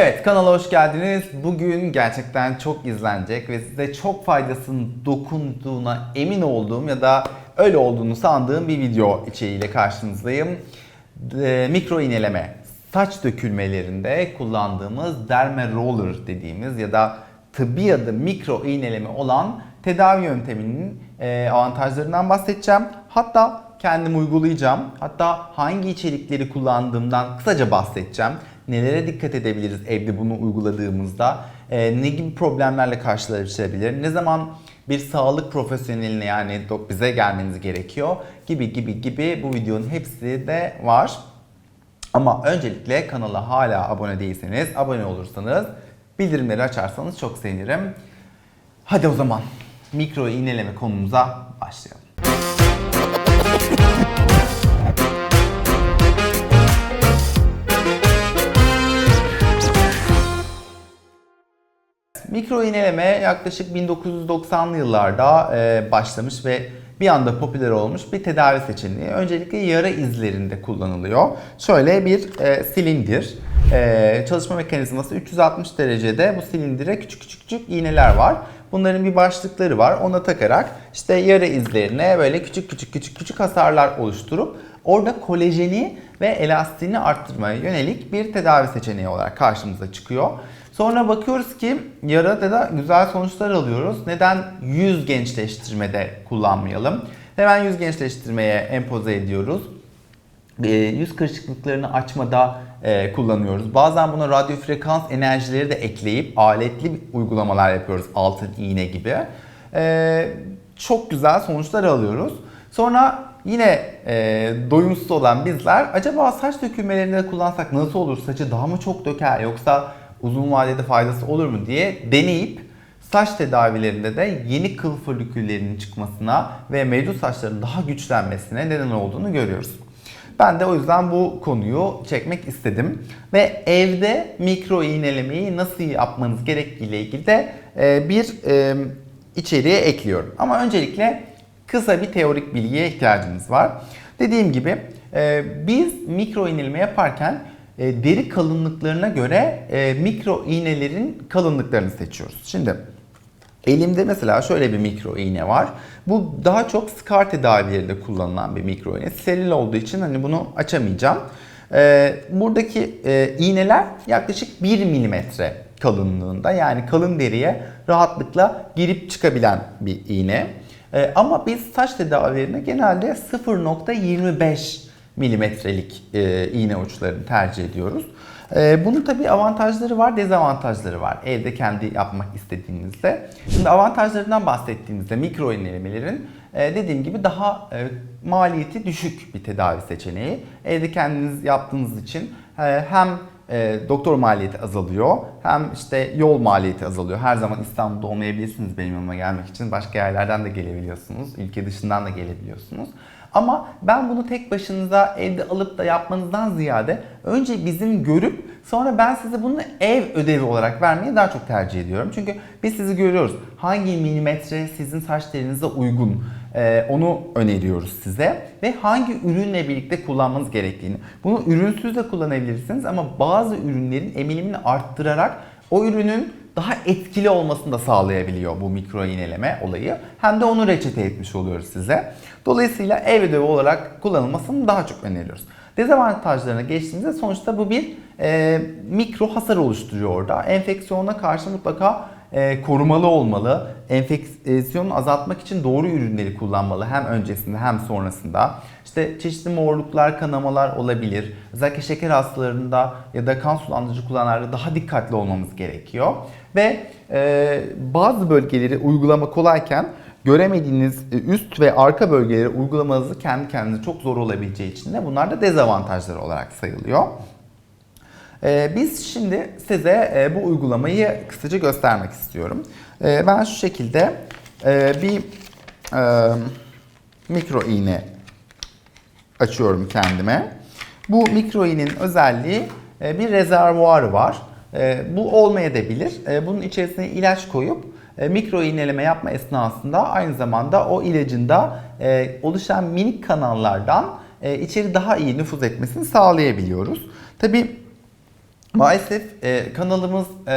Evet kanala hoş geldiniz. Bugün gerçekten çok izlenecek ve size çok faydasının dokunduğuna emin olduğum ya da öyle olduğunu sandığım bir video içeriğiyle karşınızdayım. E, mikro iğneleme, saç dökülmelerinde kullandığımız derme roller dediğimiz ya da tıbbi adı mikro iğneleme olan tedavi yönteminin e, avantajlarından bahsedeceğim. Hatta kendim uygulayacağım. Hatta hangi içerikleri kullandığımdan kısaca bahsedeceğim. Nelere dikkat edebiliriz evde bunu uyguladığımızda? Ee, ne gibi problemlerle karşılaşabilir? Ne zaman bir sağlık profesyoneline yani bize gelmeniz gerekiyor? Gibi gibi gibi bu videonun hepsi de var. Ama öncelikle kanala hala abone değilseniz, abone olursanız, bildirimleri açarsanız çok sevinirim. Hadi o zaman mikro iğneleme konumuza başlayalım. Mikro iğneleme yaklaşık 1990'lı yıllarda e, başlamış ve bir anda popüler olmuş bir tedavi seçeneği. Öncelikle yara izlerinde kullanılıyor. Şöyle bir e, silindir. E, çalışma mekanizması 360 derecede bu silindire küçük küçük küçük iğneler var. Bunların bir başlıkları var. Ona takarak işte yara izlerine böyle küçük küçük küçük küçük hasarlar oluşturup orada kolajeni ve elastiğini arttırmaya yönelik bir tedavi seçeneği olarak karşımıza çıkıyor. Sonra bakıyoruz ki yarada da güzel sonuçlar alıyoruz. Neden yüz gençleştirmede kullanmayalım? Hemen yüz gençleştirmeye empoze ediyoruz. E, Yüz kırışıklıklarını açmada e, kullanıyoruz. Bazen buna radyo frekans enerjileri de ekleyip aletli uygulamalar yapıyoruz. Altın iğne gibi. E, çok güzel sonuçlar alıyoruz. Sonra yine e, doyumsuz olan bizler acaba saç dökülmelerinde kullansak nasıl olur? Saçı daha mı çok döker yoksa uzun vadede faydası olur mu diye deneyip saç tedavilerinde de yeni kıl foliküllerinin çıkmasına ve mevcut saçların daha güçlenmesine neden olduğunu görüyoruz. Ben de o yüzden bu konuyu çekmek istedim. Ve evde mikro iğnelemeyi nasıl yapmanız gerektiğiyle ilgili de e, bir e, içeriğe ekliyorum. Ama öncelikle kısa bir teorik bilgiye ihtiyacımız var. Dediğim gibi e, biz mikro iğneleme yaparken e, deri kalınlıklarına göre e, mikro iğnelerin kalınlıklarını seçiyoruz. Şimdi elimde mesela şöyle bir mikro iğne var. Bu daha çok skar tedavilerinde kullanılan bir mikro iğne. Steril olduğu için hani bunu açamayacağım. E, buradaki iğneler yaklaşık 1 milimetre kalınlığında yani kalın deriye rahatlıkla girip çıkabilen bir iğne. Ama biz saç tedavilerinde genelde 0.25 milimetrelik e, iğne uçlarını tercih ediyoruz. E, bunun tabii avantajları var, dezavantajları var. Evde kendi yapmak istediğinizde. Şimdi avantajlarından bahsettiğimizde mikro iğnelemelerin e, dediğim gibi daha e, maliyeti düşük bir tedavi seçeneği. Evde kendiniz yaptığınız için e, hem e, doktor maliyeti azalıyor hem işte yol maliyeti azalıyor. Her zaman İstanbul'da olmayabilirsiniz benim yanıma gelmek için. Başka yerlerden de gelebiliyorsunuz. Ülke dışından da gelebiliyorsunuz. Ama ben bunu tek başınıza evde alıp da yapmanızdan ziyade önce bizim görüp sonra ben size bunu ev ödevi olarak vermeyi daha çok tercih ediyorum. Çünkü biz sizi görüyoruz. Hangi milimetre sizin saç telinize uygun ee, onu öneriyoruz size ve hangi ürünle birlikte kullanmanız gerektiğini. Bunu ürünsüz de kullanabilirsiniz ama bazı ürünlerin emilimini arttırarak o ürünün daha etkili olmasını da sağlayabiliyor bu mikro iğneleme olayı. Hem de onu reçete etmiş oluyoruz size. Dolayısıyla ev ödevi olarak kullanılmasını daha çok öneriyoruz. Dezavantajlarına geçtiğimizde sonuçta bu bir e, mikro hasar oluşturuyor orada. Enfeksiyona karşı mutlaka e, korumalı olmalı. Enfeksiyonu azaltmak için doğru ürünleri kullanmalı hem öncesinde hem sonrasında. İşte çeşitli morluklar, kanamalar olabilir. Özellikle şeker hastalarında ya da kan sulandırıcı kullananlarda daha dikkatli olmamız gerekiyor. Ve e, bazı bölgeleri uygulama kolayken göremediğiniz üst ve arka bölgeleri uygulamanızı kendi kendinize çok zor olabileceği için de bunlar da dezavantajları olarak sayılıyor. Ee, biz şimdi size e, bu uygulamayı kısaca göstermek istiyorum. Ee, ben şu şekilde e, bir e, mikro iğne açıyorum kendime. Bu mikro iğnenin özelliği bir rezervuarı var. Bu olmayabilir. Bunun içerisine ilaç koyup mikro iğneleme yapma esnasında aynı zamanda o ilacın da oluşan minik kanallardan içeri daha iyi nüfuz etmesini sağlayabiliyoruz. Tabii Maalesef e, kanalımız e,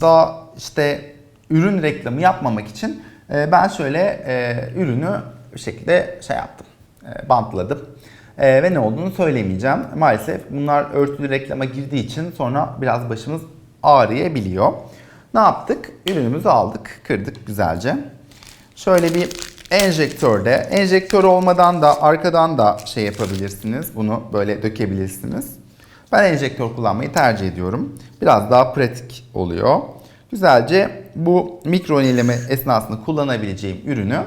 da işte ürün reklamı yapmamak için e, ben şöyle e, ürünü bir şekilde şey yaptım, e, bantladım. E, ve ne olduğunu söylemeyeceğim. Maalesef bunlar örtülü reklama girdiği için sonra biraz başımız ağrıyabiliyor. Ne yaptık? Ürünümüzü aldık, kırdık güzelce. Şöyle bir enjektörde, enjektör olmadan da arkadan da şey yapabilirsiniz. Bunu böyle dökebilirsiniz. Ben enjektör kullanmayı tercih ediyorum. Biraz daha pratik oluyor. Güzelce bu mikro ineleme esnasında kullanabileceğim ürünü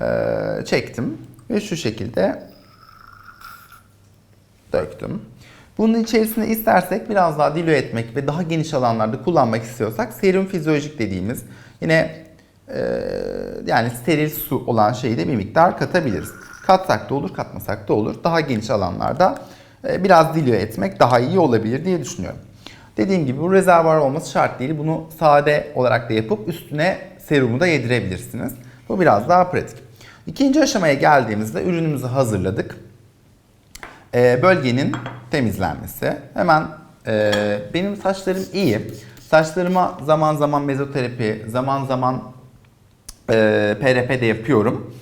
eee, çektim. Ve şu şekilde döktüm. Bunun içerisine istersek biraz daha dilue etmek ve daha geniş alanlarda kullanmak istiyorsak serum fizyolojik dediğimiz yine eee, yani steril su olan şeyi de bir miktar katabiliriz. Katsak da olur, katmasak da olur. Daha geniş alanlarda e, biraz dilue etmek daha iyi olabilir diye düşünüyorum. Dediğim gibi bu rezervuar olması şart değil. Bunu sade olarak da yapıp üstüne serumu da yedirebilirsiniz. Bu biraz daha pratik. İkinci aşamaya geldiğimizde ürünümüzü hazırladık. Ee, bölgenin temizlenmesi. Hemen e, benim saçlarım iyi. Saçlarıma zaman zaman mezoterapi, zaman zaman e, PRP de yapıyorum.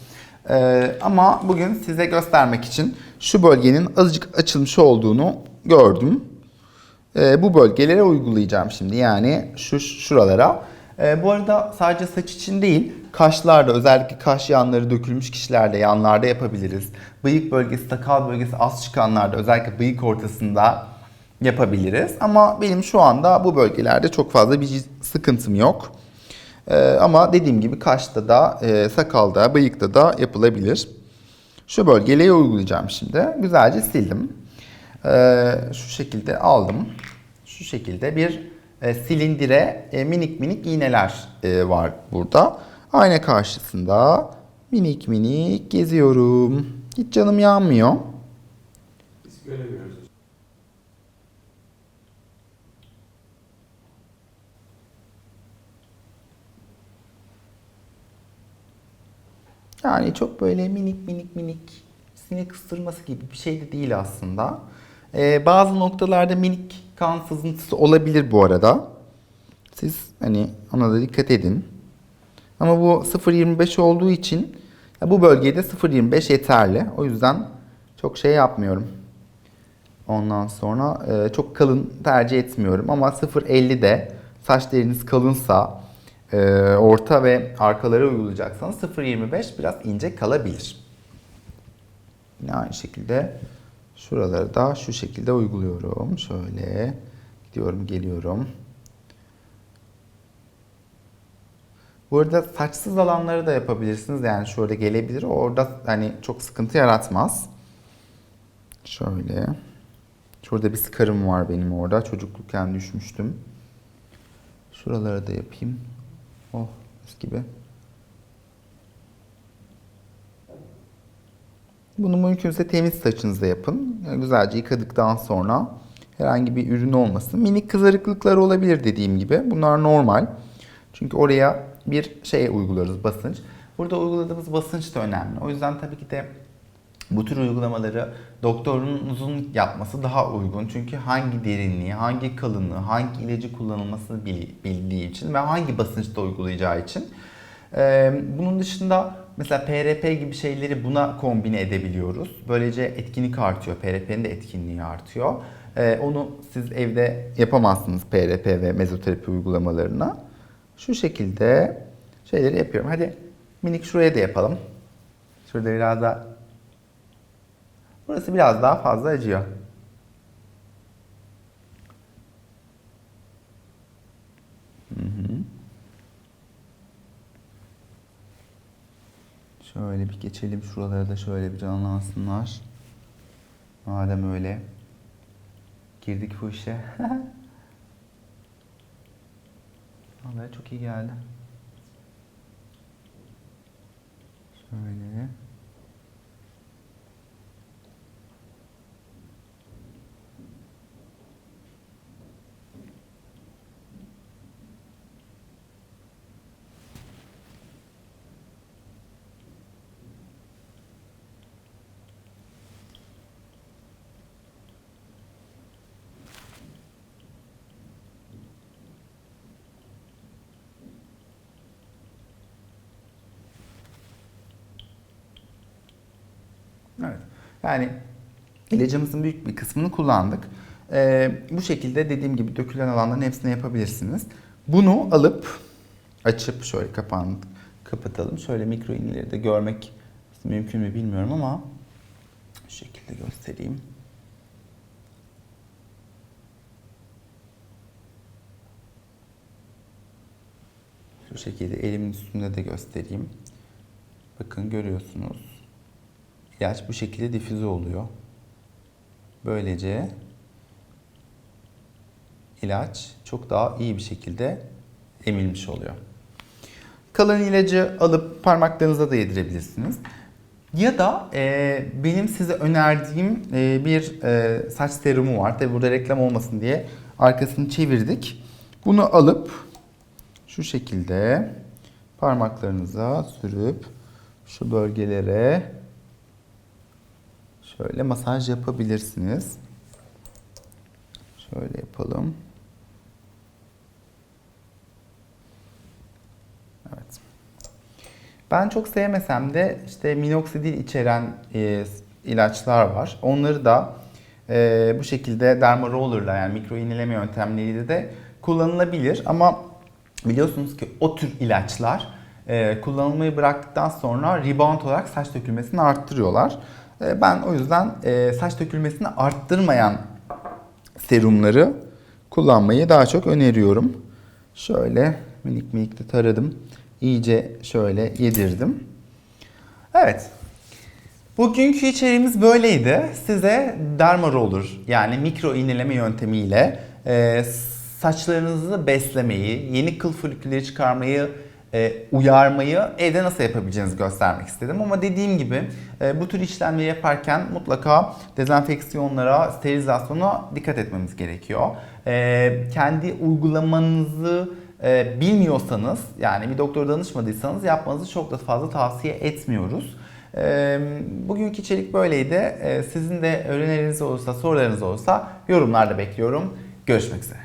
E, ama bugün size göstermek için şu bölgenin azıcık açılmış olduğunu gördüm. E, bu bölgelere uygulayacağım şimdi. Yani şu şuralara. E, bu arada sadece saç için değil, kaşlarda özellikle kaş yanları dökülmüş kişilerde yanlarda yapabiliriz. Bıyık bölgesi, sakal bölgesi az çıkanlarda özellikle bıyık ortasında yapabiliriz. Ama benim şu anda bu bölgelerde çok fazla bir sıkıntım yok. E, ama dediğim gibi kaşta da, e, sakalda, bıyıkta da yapılabilir. Şu bölgeleye uygulayacağım şimdi. Güzelce sildim. Ee, şu şekilde aldım. Şu şekilde bir e, silindire e, minik minik iğneler e, var burada. Ayna karşısında minik minik geziyorum. Hiç canım yanmıyor. Biz göremiyoruz. Yani çok böyle minik minik minik sinek ısırması gibi bir şey de değil aslında. Ee, bazı noktalarda minik kan sızıntısı olabilir bu arada. Siz hani ona da dikkat edin. Ama bu 0.25 olduğu için bu bölgede 0.25 yeterli. O yüzden çok şey yapmıyorum. Ondan sonra e, çok kalın tercih etmiyorum ama 0.50'de saç deriniz kalınsa orta ve arkalara uygulayacaksanız 0.25 biraz ince kalabilir. Yine aynı şekilde şuraları da şu şekilde uyguluyorum. Şöyle gidiyorum geliyorum. Bu arada saçsız alanları da yapabilirsiniz. Yani şöyle gelebilir. Orada hani çok sıkıntı yaratmaz. Şöyle. Şurada bir sıkarım var benim orada. Çocuklukken düşmüştüm. Şuralara da yapayım. Oh mis gibi. Bunu mümkünse temiz saçınızda yapın. Yani güzelce yıkadıktan sonra herhangi bir ürün olmasın. Minik kızarıklıklar olabilir dediğim gibi. Bunlar normal. Çünkü oraya bir şey uyguluyoruz basınç. Burada uyguladığımız basınç da önemli. O yüzden tabii ki de bu tür uygulamaları doktorunuzun yapması daha uygun. Çünkü hangi derinliği, hangi kalınlığı, hangi ilacı kullanılmasını bil- bildiği için ve hangi basınçta uygulayacağı için. Bunun dışında mesela PRP gibi şeyleri buna kombine edebiliyoruz. Böylece etkinlik artıyor. PRP'nin de etkinliği artıyor. Onu siz evde yapamazsınız PRP ve mezoterapi uygulamalarına. Şu şekilde şeyleri yapıyorum. Hadi minik şuraya da yapalım. Şurada biraz daha Burası biraz daha fazla acıyor. Şöyle bir geçelim şuralara da şöyle bir canlansınlar. Madem öyle. Girdik bu işe. Vallahi çok iyi geldi. Şöyle. Yani ilacımızın büyük bir kısmını kullandık. Ee, bu şekilde dediğim gibi dökülen alanların hepsini yapabilirsiniz. Bunu alıp açıp şöyle kapağını kapatalım. Şöyle mikro iğneleri de görmek mümkün mü bilmiyorum ama şu şekilde göstereyim. Şu şekilde elimin üstünde de göstereyim. Bakın görüyorsunuz. İlaç bu şekilde difüze oluyor. Böylece ilaç çok daha iyi bir şekilde emilmiş oluyor. Kalan ilacı alıp parmaklarınıza da yedirebilirsiniz. Ya da e, benim size önerdiğim e, bir e, saç serumu var. Tabi burada reklam olmasın diye arkasını çevirdik. Bunu alıp şu şekilde parmaklarınıza sürüp şu bölgelere şöyle masaj yapabilirsiniz. Şöyle yapalım. Evet. Ben çok sevmesem de işte minoksidil içeren e, ilaçlar var. Onları da e, bu şekilde derma roller'la yani mikro iğneleme yöntemleriyle de kullanılabilir. Ama biliyorsunuz ki o tür ilaçlar e, kullanılmayı bıraktıktan sonra rebound olarak saç dökülmesini arttırıyorlar. E, ben o yüzden e, saç dökülmesini arttırmayan serumları kullanmayı daha çok öneriyorum. Şöyle minik minik de taradım. İyice şöyle yedirdim. Evet. Bugünkü içeriğimiz böyleydi. Size derma roller yani mikro iğneleme yöntemiyle e, saçlarınızı beslemeyi, yeni kıl folikülleri çıkarmayı, e, uyarmayı evde nasıl yapabileceğinizi göstermek istedim. Ama dediğim gibi e, bu tür işlemleri yaparken mutlaka dezenfeksiyonlara, sterilizasyona dikkat etmemiz gerekiyor. E, kendi uygulamanızı e, bilmiyorsanız yani bir doktora danışmadıysanız yapmanızı çok da fazla tavsiye etmiyoruz. E, bugünkü içerik böyleydi. E, sizin de öğrenileriniz olursa, sorularınız olursa yorumlarda bekliyorum. Görüşmek üzere.